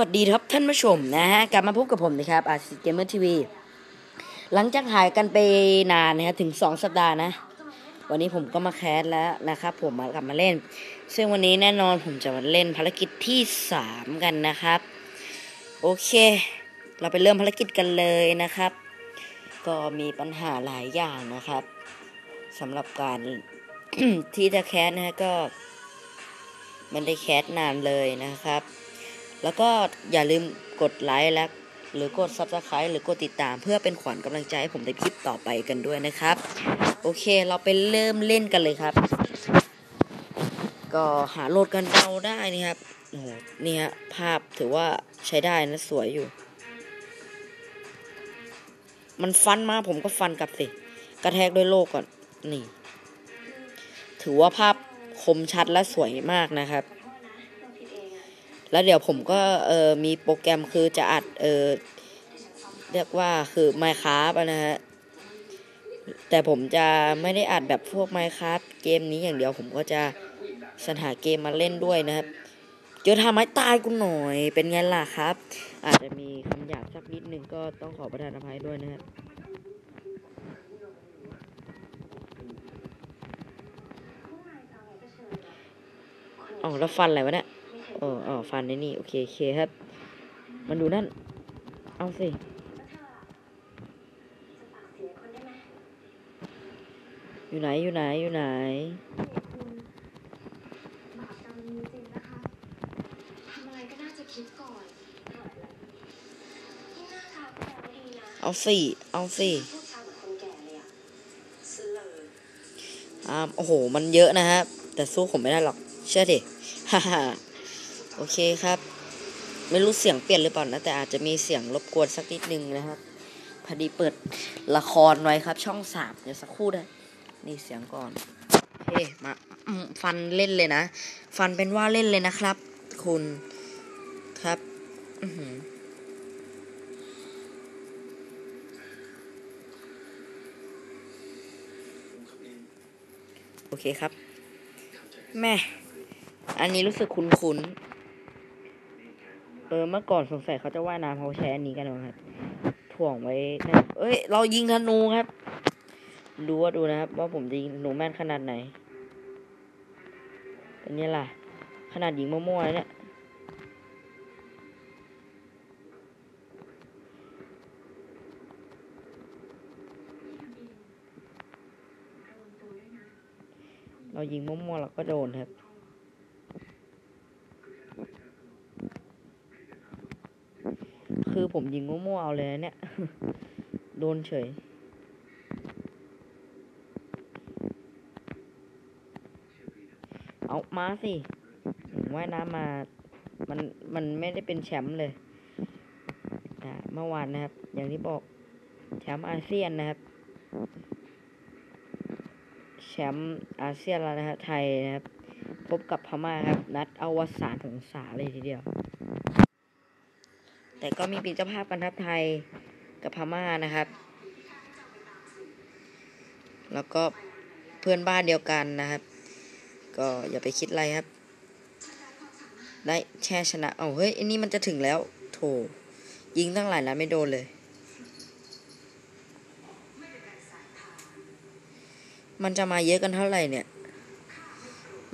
วัสดีครับท่านผู้ชมนะฮะกลับมาพบกับผมนะครับอาร์ซิเกมเมอร์ทีวีหลังจากหายกันไปนานนะครับถึง 2 สัปดาห์นะ วันนี้ผมก็มาแคสแล้วนะครับผมมากลับมาเล่น ซึ่งวันนี้แน่นอนผมจะมาเล่นภารกิจที่ 3 กันนะครับ โอเค เราไปเริ่มภารกิจกันเลยนะครับ ก็มีปัญหาหลายอย่างนะครับสำหรับการที่จะแคสนะฮะก็มันได้แคสนานเลยนะครับ แล้วก็อย่าลืมกดไลค์และหรือกด Subscribe หรือกดติดตามเพื่อเป็นขวัญกำลังใจให้ผมในคลิปต่อไปกันด้วยนะครับ โอเคเราไปเริ่มเล่นกันเลยครับ ก็หาโหลดกันเดาได้นะครับโอ้โหนี่ฮะภาพถือว่าใช้ได้นะสวยอยู่ มันฟันมาผมก็ฟันกลับสิ กระแทกด้วยโลกก่อน นี่ ถือว่าภาพคมชัดและสวยมากนะครับ แล้วเดี๋ยวผมก็เออมีโปรแกรมคือจะอัดเออเรียกว่าคือ Minecraft อะนะฮะแต่ผมจะไม่ได้อัดแบบพวก Minecraft เกมนี้อย่างเดียวผมก็จะสรรหาเกมมาเล่นด้วยนะครับเจอทำไม้ตายกูหน่อยเป็นไงล่ะครับ อาจจะมีคำหยาบสักนิดนึงก็ต้องขอประทานอภัยด้วยนะครับอ๋อแล้วฟันอะไรวะเนี่ย เอออ๋อฟันในนี่โอเคโอเคครับ มันดูนั่น เอาสิอยู่ไหนอยู่ไหนอยู่ไหนบาปกรรมมีจริงนะคะทำอาจะคิดก่อนที่เอาสิเอาสิพูดจาเหมือนคนแก่เลยอะซื้อเลยอ่าโอ้โห มันเยอะนะครับ แต่สู้ผมไม่ได้หรอก เชื่อดิ ฮ่าฮ่า โอเคครับ ไม่รู้เสียงเปลี่ยนหรือเปล่านะ แต่อาจจะมีเสียงรบกวนสักนิดนึงนะครับ พอดีเปิดละครไว้ครับ ช่องสามเดี๋ยวสักครู่นะนี่เสียงก่อนโอเคมาฟันเล่นเลยนะ ฟันเป็นว่าเล่นเลยนะครับ คุณครับ อือหือโอเคครับ แม่ อันนี้รู้สึกคุ้นๆ ออเมื่อก่อนสงสัยเขาจะว่ายน้ำเขาใช้อันนี้กันนะครับถ่วงไว้นะเอ้ย เรายิงธนูครับ ดูว่าดูนะครับ ว่าผมจะยิงธนูแม่นขนาดไหนเป็นไงล่ะ ขนาดยิงมั่วๆเนี่ยเรายิงมั่วๆเราก็โดนครับ คือผมยิงมั่วๆเอาเลยเนี่ย โดนเฉย เอามาสิว่ายน้ำมา มัน มันไม่ได้เป็นแชมป์เลยเมื่อวานนะครับ อย่างที่บอก แชมป์อาเซียนนะครับ แชมป์อาเซียนแล้วนะฮะไทยนะครับ พบกับพม่าครับ นัดอวสานของสาเลยทีเดียว แต่ก็มีป็นเจ้าภาพกันครับไทยกับพม่านะครับ แล้วก็เพื่อนบ้านเดียวกันนะครับ ก็อย่าไปคิดอะไรครับ ได้แช่ชนะ เอาเฮ้ยอันนี้มันจะถึงแล้ว โถ ยิงตั้งหลายนัดไม่โดนเลย มันจะมาเยอะกันเท่าไหร่เนี่ย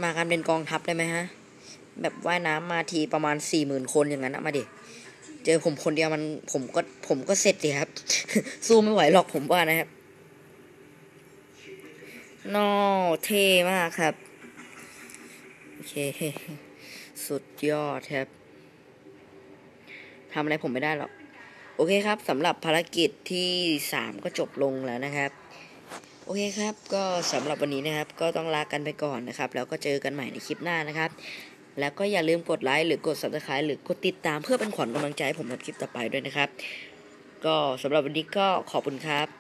มากันเป็นกองทัพได้ไหมฮะ แบบว่ายน้ำมาทีประมาณสี่หมื่นคนอย่างนั้นอะมาดิ เจอผมคนเดียวมันผมก็ผมก็เสร็จดิครับ สู้ไม่ไหวหรอกผมว่านะครับนอเท่มากครับ โอเค สุดยอดครับทำอะไรผมไม่ได้หรอก โอเคครับสำหรับภารกิจที่สามก็จบลงแล้วนะครับ โอเคครับ ก็สำหรับวันนี้นะครับ ก็ต้องลากันไปก่อนนะครับ แล้วก็เจอกันใหม่ในคลิปหน้านะครับ แล้วก็อย่าลืมกดไลค์หรือกด subscribe หรือกดติดตามเพื่อเป็นขวัญกำลังใจให้ผมทำคลิปต่อไปด้วยนะครับ ก็สำหรับวันนี้ก็ขอบคุณครับ